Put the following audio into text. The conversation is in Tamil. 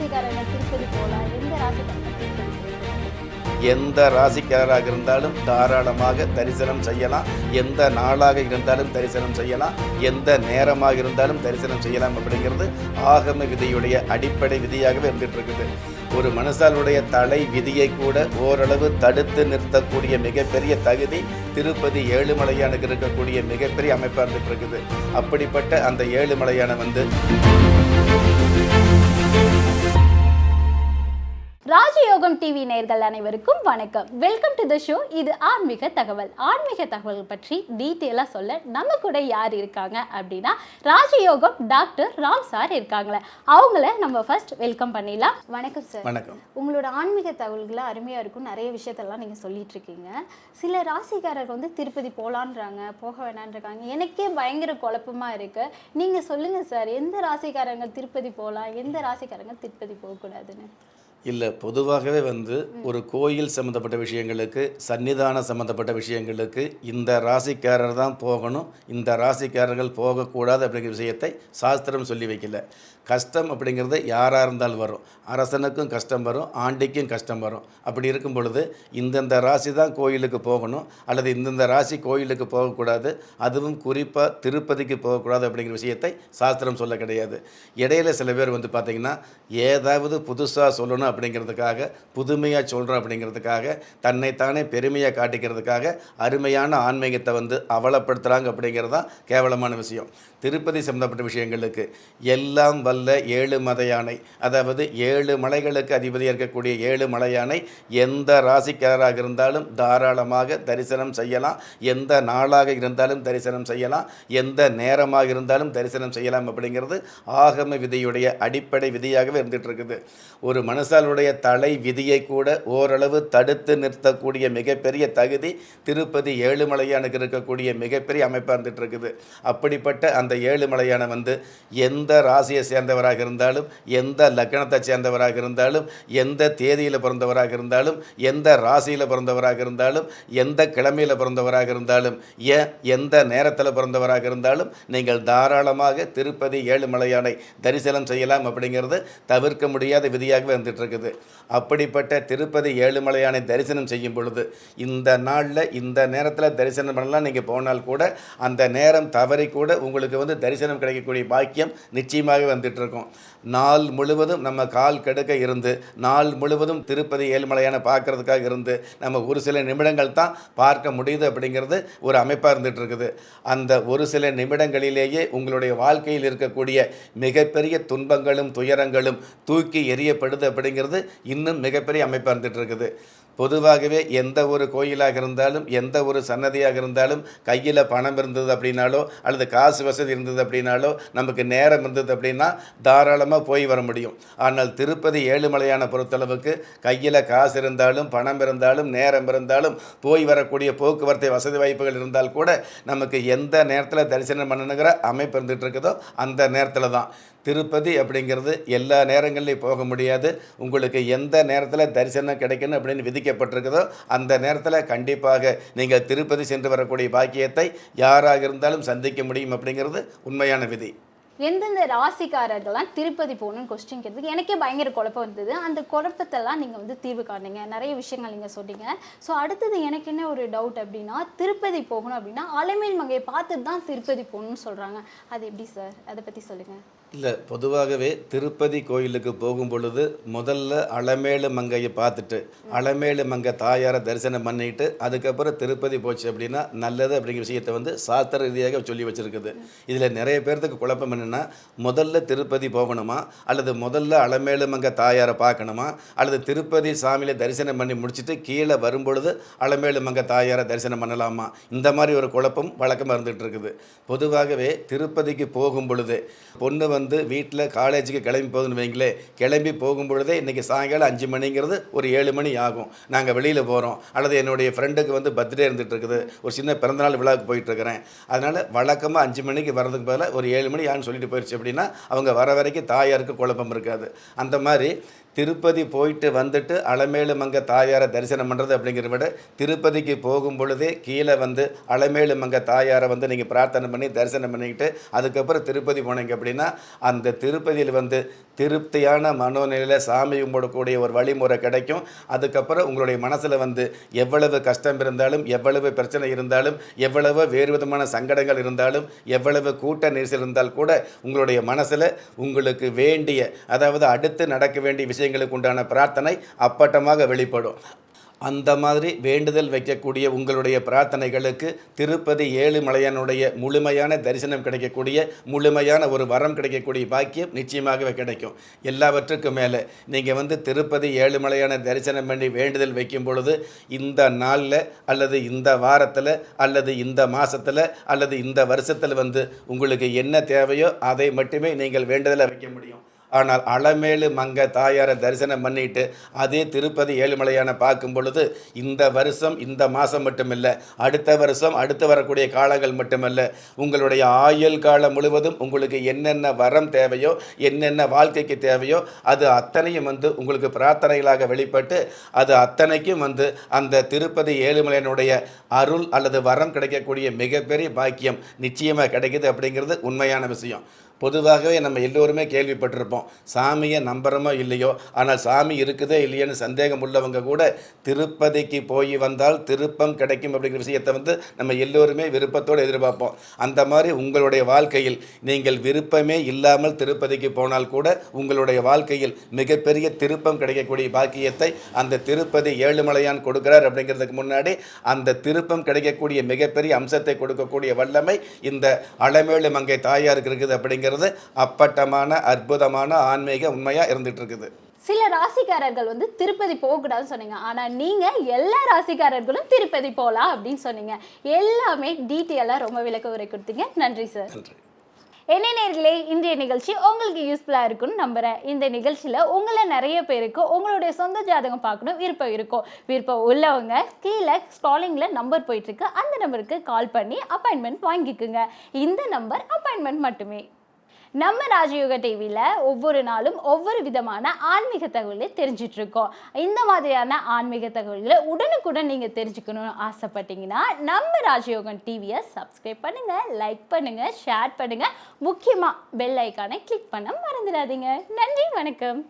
திருப்பதி போகலாம் எந்த எந்த ராசிக்காரராக இருந்தாலும் தாராளமாக தரிசனம் செய்யலாம். எந்த நாளாக இருந்தாலும் தரிசனம் செய்யலாம். எந்த நேரமாக இருந்தாலும் தரிசனம் செய்யலாம் அப்படிங்கிறது ஆகம விதியுடைய அடிப்படை விதியாகவே இருந்துட்டு இருக்குது ஒரு மனுஷாலுடைய தலை விதியை கூட ஓரளவு தடுத்து நிறுத்தக்கூடிய மிகப்பெரிய தகுதி திருப்பதி ஏழுமலையானுக்கு இருக்கக்கூடிய மிகப்பெரிய அமைப்பாக இருந்துட்டு இருக்குது அப்படிப்பட்ட அந்த ஏழுமலையான வந்து ராஜயோகம் டிவி நேயர்கள் அனைவருக்கும் வணக்கம். வெல்கம் டு த ஷோ இது ஆன்மீக தகவல். ஆன்மீக தகவல் பற்றி டீட்டெயிலாக சொல்ல நம்ம கூட யார் இருக்காங்க அப்படின்னா ராஜயோகம் டாக்டர் ராம் சார் இருக்காங்களே அவங்கள நம்ம ஃபர்ஸ்ட் வெல்கம் பண்ணிடலாம். வணக்கம் சார் வணக்கம். உங்களோட ஆன்மீக தகவல்களை அருமையாக இருக்கும். நிறைய விஷயத்தெல்லாம் நீங்கள் சொல்லிட்டு இருக்கீங்க. சில ராசிக்காரர் வந்து திருப்பதி போகலான்றாங்க போக வேணான்றாங்க. எனக்கே பயங்கர குழப்பமா இருக்கு. நீங்கள் சொல்லுங்கள் சார் எந்த ராசிக்காரங்க திருப்பதி போகலாம் எந்த ராசிக்காரங்க திருப்பதி போகக்கூடாதுன்னு? இல்லை பொதுவாகவே வந்து ஒரு கோயில் சம்மந்தப்பட்ட விஷயங்களுக்கு சன்னிதான சம்மந்தப்பட்ட விஷயங்களுக்கு இந்த ராசிக்காரர் தான் போகணும் இந்த ராசிக்காரர்கள் போகக்கூடாது அப்படிங்கிற விஷயத்தை சாஸ்திரம் சொல்லி வைக்கல. கஷ்டம் அப்படிங்கிறது யாராக இருந்தாலும் வரும். அரசனுக்கும் கஷ்டம் வரும் ஆண்டிக்கும் கஷ்டம் வரும். அப்படி இருக்கும் பொழுது இந்தந்த ராசி தான் கோயிலுக்கு போகணும் அல்லது இந்தந்த ராசி கோயிலுக்கு போகக்கூடாது அதுவும் குறிப்பாக திருப்பதிக்கு போகக்கூடாது அப்படிங்கிற விஷயத்தை சாஸ்திரம் சொல்ல கிடையாது. இடையில சில பேர் வந்து பார்த்திங்கன்னா ஏதாவது புதுசாக சொல்லணும் அப்படிங்கிறதுக்காக புதுமையாக சொல்கிறோம் அப்படிங்கிறதுக்காக தன்னைத்தானே பெருமையாக காட்டிக்கிறதுக்காக அருமையான ஆன்மீகத்தை வந்து அவலப்படுத்துகிறாங்க அப்படிங்கிறது தான் கேவலமான விஷயம். திருப்பதி சம்மந்தப்பட்ட விஷயங்களுக்கு எல்லாம் வல்ல ஏழு மத யானை. அதாவது ஏழு மலைகளுக்கு அதிபதியாக இருக்கக்கூடிய ஏழு மலை யானை எந்த ராசிக்காரராக இருந்தாலும் தாராளமாக தரிசனம் செய்யலாம். எந்த நாளாக இருந்தாலும் தரிசனம் செய்யலாம். எந்த நேரமாக இருந்தாலும் தரிசனம் செய்யலாம் அப்படிங்கிறது ஆகம விதியுடைய அடிப்படை விதியாகவே இருந்துகிட்டு இருக்குது. ஒரு மனசா மனுஷாலுடைய தலை விதியை கூட ஓரளவு தடுத்து நிறுத்தக்கூடிய மிகப்பெரிய தகுதி திருப்பதி ஏழுமலையானுக்கு இருக்கக்கூடிய மிகப்பெரிய அமைப்பாக இருந்துட்டு இருக்குது. அப்படிப்பட்ட அந்த ஏழுமலையான வந்து எந்த ராசியை சேர்ந்தவராக இருந்தாலும் எந்த லக்கணத்தை சேர்ந்தவராக இருந்தாலும் எந்த தேதியில் பிறந்தவராக இருந்தாலும் எந்த ராசியில் பிறந்தவராக இருந்தாலும் எந்த கிழமையில் பிறந்தவராக இருந்தாலும் ஏன் எந்த நேரத்தில் பிறந்தவராக இருந்தாலும் நீங்கள் தாராளமாக திருப்பதி ஏழுமலையானை தரிசனம் செய்யலாம் அப்படிங்கிறது தவிர்க்க முடியாத விதியாகவே வந்துட்டு இருக்குது. அப்படிப்பட்ட திருப்பதி ஏழுமலையானை தரிசனம் செய்யும் பொழுது இந்த நாளில் இந்த நேரத்தில் தரிசனம் பண்ணலாம். நீங்கள் போனால் கூட அந்த நேரம் தவறி கூட உங்களுக்கு வந்து தரிசனம் கிடைக்கக்கூடிய பாக்கியம் நிச்சயமாக வந்துட்டு இருக்கும் நாள் முழுவதும் நம்ம கால் கெடுக்க இருந்து நாள் முழுவதும் திருப்பதி ஏழுமலையான பார்க்கறதுக்காக இருந்து நம்ம ஒரு சில நிமிடங்கள் தான் பார்க்க முடியுது அப்படிங்கிறது ஒரு அமைப்பாக இருந்துட்டு இருக்குது அந்த ஒரு சில நிமிடங்களிலேயே உங்களுடைய வாழ்க்கையில் இருக்கக்கூடிய மிகப்பெரிய துன்பங்களும் துயரங்களும் தூக்கி எறியப்படுது அப்படிங்கிறது இன்னும் மிகப்பெரிய அமைப்பாக இருந்துகிட்டு இருக்குது. பொதுவாகவே எந்த ஒரு கோயிலாக இருந்தாலும் எந்த ஒரு சன்னதியாக இருந்தாலும் கையில் பணம் இருந்தது அப்படின்னாலோ அல்லது காசு வசதி இருந்தது அப்படின்னாலோ நமக்கு நேரம் இருந்தது அப்படின்னா தாராளமாக போய் வர முடியும். ஆனால் திருப்பதி ஏழுமலையான பொறுத்தளவுக்கு கையில் காசு இருந்தாலும் பணம் இருந்தாலும் நேரம் இருந்தாலும் போய் வரக்கூடிய போக்குவரத்து வசதி வாய்ப்புகள் இருந்தால் கூட நமக்கு எந்த நேரத்தில் தரிசனம் பண்ணணுங்கிற அமைப்பு இருந்துகிட்டு இருக்குதோ அந்த நேரத்தில் தான். திருப்பதி அப்படிங்கிறது எல்லா நேரங்கள்லையும் போக முடியாது. உங்களுக்கு எந்த நேரத்தில் தரிசனம் கிடைக்கணும் அப்படின்னு விதிக்கப்பட்டிருக்குதோ அந்த நேரத்தில் கண்டிப்பாக நீங்கள் திருப்பதி சென்று வரக்கூடிய பாக்கியத்தை யாராக இருந்தாலும் சந்திக்க முடியும் அப்படிங்கிறது உண்மையான விதி. எந்தெந்த ராசிக்காரர்கள்லாம் திருப்பதி போகணும்னு கொஸ்டின் கேட்டதுக்கு எனக்கே பயங்கர குழப்பம் இருந்தது. அந்த குழப்பத்தெல்லாம் நீங்கள் வந்து தீர்வு காணுங்க நிறைய விஷயங்கள் நீங்கள் சொன்னீங்க. ஸோ அடுத்தது எனக்கு என்ன ஒரு டவுட் அப்படின்னா திருப்பதி போகணும் அப்படின்னா அலைமேல் மங்கையை பார்த்துட்டு தான் திருப்பதி போகணும்னு சொல்கிறாங்க அது எப்படி சார் அதை பற்றி சொல்லுங்கள் இல்லை பொதுவாகவே திருப்பதி கோயிலுக்கு போகும் பொழுது முதல்ல அலமேலு மங்கையை பார்த்துட்டு அலமேலு மங்கை தாயாரை தரிசனம் பண்ணிட்டு அதுக்கப்புறம் திருப்பதி போச்சு அப்படின்னா நல்லது அப்படிங்கிற விஷயத்தை வந்து சாஸ்திர ரீதியாக சொல்லி வச்சுருக்குது. இதில் நிறைய பேர்த்துக்கு குழப்பம் என்னென்னா முதல்ல திருப்பதி போகணுமா? அல்லது முதல்ல அலமேலு மங்கை தாயாரை பார்க்கணுமா? அல்லது திருப்பதி சாமியில் தரிசனம் பண்ணி முடிச்சுட்டு கீழே வரும்பொழுது அலமேலு மங்கை தாயாரை தரிசனம் பண்ணலாமா? இந்த மாதிரி ஒரு குழப்பம் வழக்கமாக இருந்துகிட்டு இருக்குது. பொதுவாகவே திருப்பதிக்கு போகும் பொழுது பொண்ணு வந்து வந்து வீட்டில் காலேஜுக்கு கிளம்பி போகுதுன்னு வைங்களே கிளம்பி போகும் பொழுதே இன்றைக்கி சாயங்காலம் அஞ்சு மணிங்கிறது ஒரு ஏழு மணி ஆகும். நாங்கள் வெளியில் போகிறோம் அல்லது என்னுடைய ஃப்ரெண்டுக்கு வந்து பர்த்டே இருந்துகிட்டு இருக்குது. ஒரு சின்ன பிறந்தநாள் விழாவுக்கு போயிட்டுருக்கிறேன் அதனால் வழக்கமாக அஞ்சு மணிக்கு வர்றதுக்கு பதிலாக ஒரு ஏழு மணி யான்னு சொல்லிட்டு போயிடுச்சு அப்படின்னா அவங்க வர வரைக்கும் தாயாருக்கு குழப்பம் இருக்காது. அந்த மாதிரி திருப்பதி போயிட்டு வந்துட்டு அலமேலுமங்க தாயாரை தரிசனம் பண்ணுறது அப்படிங்கிறத விட திருப்பதிக்கு போகும் பொழுதே கீழே வந்து அலமேலுமங்க தாயாரை வந்து நீங்கள் பிரார்த்தனை பண்ணி தரிசனம் பண்ணிக்கிட்டு அதுக்கப்புறம் திருப்பதி போனீங்க அப்படின்னா அந்த திருப்பதியில் வந்து திருப்தியான மனோநிலையில் சாமி கும்பிடக்கூடிய ஒரு வழிமுறை கிடைக்கும். அதுக்கப்புறம் உங்களுடைய மனசில் வந்து எவ்வளவு கஷ்டம் இருந்தாலும் எவ்வளவு பிரச்சனை இருந்தாலும் எவ்வளவு வேறு விதமான சங்கடங்கள் இருந்தாலும் எவ்வளவு கூட்ட நெரிசல் இருந்தால் கூட உங்களுடைய மனசில் உங்களுக்கு வேண்டிய அதாவது அடுத்து நடக்க வேண்டிய விஷயம் விஷயங்களுக்கு உண்டான பிரார்த்தனை அப்பட்டமாக வெளிப்படும். அந்த மாதிரி வேண்டுதல் வைக்கக்கூடிய உங்களுடைய பிரார்த்தனைகளுக்கு திருப்பதி ஏழுமலையானுடைய முழுமையான தரிசனம் கிடைக்கக்கூடிய முழுமையான ஒரு வரம் கிடைக்கக்கூடிய பாக்கியம் நிச்சயமாகவே கிடைக்கும். எல்லாவற்றுக்கும் மேலே நீங்கள் வந்து திருப்பதி ஏழுமலையான தரிசனம் பண்ணி வேண்டுதல் வைக்கும் பொழுது இந்த நாளில் அல்லது இந்த வாரத்தில் அல்லது இந்த மாதத்தில் அல்லது இந்த வருஷத்தில் வந்து உங்களுக்கு என்ன தேவையோ அதை மட்டுமே நீங்கள் வேண்டுதலை வைக்க முடியும். ஆனால் அளமேலு மங்க தாயாரை தரிசனம் பண்ணிட்டு அதே திருப்பதி ஏழுமலையான பார்க்கும் பொழுது இந்த வருஷம் இந்த மாதம் மட்டுமில்லை அடுத்த வருஷம் அடுத்து வரக்கூடிய காலங்கள் மட்டுமல்ல உங்களுடைய ஆயுள் காலம் முழுவதும் உங்களுக்கு என்னென்ன வரம் தேவையோ என்னென்ன வாழ்க்கைக்கு தேவையோ அது அத்தனையும் வந்து உங்களுக்கு பிரார்த்தனைகளாக வெளிப்பட்டு அது அத்தனைக்கும் வந்து அந்த திருப்பதி ஏழுமலையனுடைய அருள் அல்லது வரம் கிடைக்கக்கூடிய மிகப்பெரிய பாக்கியம் நிச்சயமாக கிடைக்குது அப்படிங்கிறது உண்மையான விஷயம். பொதுவாகவே நம்ம எல்லோருமே கேள்விப்பட்டிருப்போம். சாமியை நம்புகிறோமோ இல்லையோ? ஆனால் சாமி இருக்குதே இல்லையோன்னு சந்தேகம் உள்ளவங்க கூட திருப்பதிக்கு போய் வந்தால் திருப்பம் கிடைக்கும் அப்படிங்கிற விஷயத்தை வந்து நம்ம எல்லோருமே விருப்பத்தோடு எதிர்பார்ப்போம். அந்த மாதிரி உங்களுடைய வாழ்க்கையில் நீங்கள் விருப்பமே இல்லாமல் திருப்பதிக்கு போனால் கூட உங்களுடைய வாழ்க்கையில் மிகப்பெரிய திருப்பம் கிடைக்கக்கூடிய பாக்கியத்தை அந்த திருப்பதி ஏழுமலையான் கொடுக்கிறார் அப்படிங்கிறதுக்கு முன்னாடி அந்த திருப்பம் கிடைக்கக்கூடிய மிகப்பெரிய அம்சத்தை கொடுக்கக்கூடிய வல்லமை இந்த அளமேலு மங்கை தாயாருக்கு இருக்குது அப்படிங்கிறது அப்பட்டமான அற்புதமான ஆன்மீக உண்மையாக இருந்துட்டு இருக்குது சில ராசிக்காரர்கள் வந்து திருப்பதி போகக்கூடாதுன்னு சொன்னீங்க. ஆனா நீங்க எல்லா ராசிக்காரர்களும் திருப்பதி போகலாம் அப்படின்னு சொன்னீங்க. எல்லாமே டீட்டெயிலாக ரொம்ப விளக்க உரை கொடுத்தீங்க. நன்றி சார் நன்றி. என்ன நேர்களே இன்றைய நிகழ்ச்சி உங்களுக்கு யூஸ்ஃபுல்லாக இருக்கும்னு நம்புகிறேன் இந்த நிகழ்ச்சியில் உங்களை நிறைய பேருக்கு உங்களுடைய சொந்த ஜாதகம் பார்க்கணும் விருப்பம் இருக்கும். விருப்பம் உள்ளவங்க கீழே ஸ்க்ராலிங்கில் நம்பர் போயிட்டுருக்கு. அந்த நம்பருக்கு கால் பண்ணி அப்பாயின்மெண்ட் வாங்கிக்கோங்க. இந்த நம்பர் அப்பாயின்மெண்ட் மட்டுமே. நம்ம ராஜயோக டிவியில் ஒவ்வொரு நாளும் ஒவ்வொரு விதமான ஆன்மீக தகவலை தெரிஞ்சிட்டு இருக்கோம் இந்த மாதிரியான ஆன்மீக தகவல்களை உடனுக்குடன் நீங்கள் தெரிஞ்சுக்கணும்னு ஆசைப்பட்டீங்கன்னா நம்ம ராஜயோகம் டிவியை சப்ஸ்கிரைப் பண்ணுங்கள் லைக் பண்ணுங்கள் ஷேர் பண்ணுங்கள் முக்கியமாக பெல் ஐக்கானை கிளிக் பண்ண மறந்துடாதீங்க. நன்றி வணக்கம்.